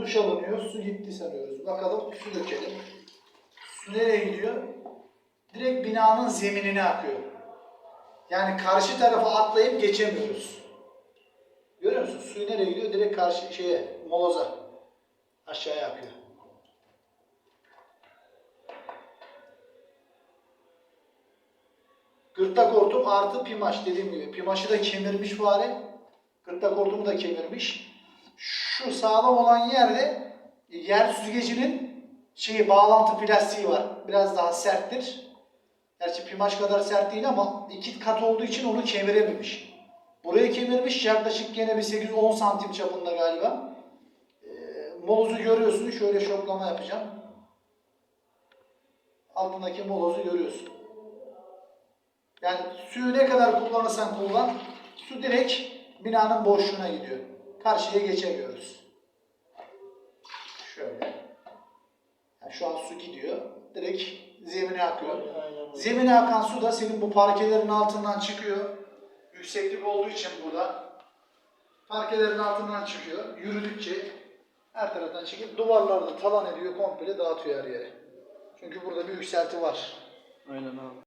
duş alınıyor. Su gitti sanıyoruz. Bakalım su dökelim. Su nereye gidiyor? Direkt binanın zeminine akıyor. Yani karşı tarafa atlayıp geçemiyoruz. Görüyor musun? Suyu nereye gidiyor? Direkt karşı şeye, moloza. Aşağıya akıyor. Gırtlak hortum artı pimaş dediğim gibi. Pimaşı da kemirmiş fare. Gırtlak hortumu da kemirmiş. Şu sağlam olan yerde yer süzgecinin şeyi bağlantı plastiği var. Biraz daha serttir. Gerçi pimaş kadar sert değil ama iki kat olduğu için onu kemirememiş. Burayı kemirmiş yaklaşık gene bir 8-10 santim çapında galiba. Ee, molozu görüyorsun. Şöyle şoklama yapacağım. Altındaki molozu görüyorsun. Yani suyu ne kadar kullanırsan kullan, su direkt binanın boşluğuna gidiyor. Karşıya geçemiyoruz. Şöyle. Yani şu an su gidiyor. Direkt zemine akıyor. Zemine akan su da senin bu parkelerin altından çıkıyor. Yükseklik olduğu için burada parkelerin altından çıkıyor. Yürüdükçe her taraftan çıkıp duvarları da talan ediyor, komple dağıtıyor her yere. Çünkü burada bir yükselti var. Aynen abi.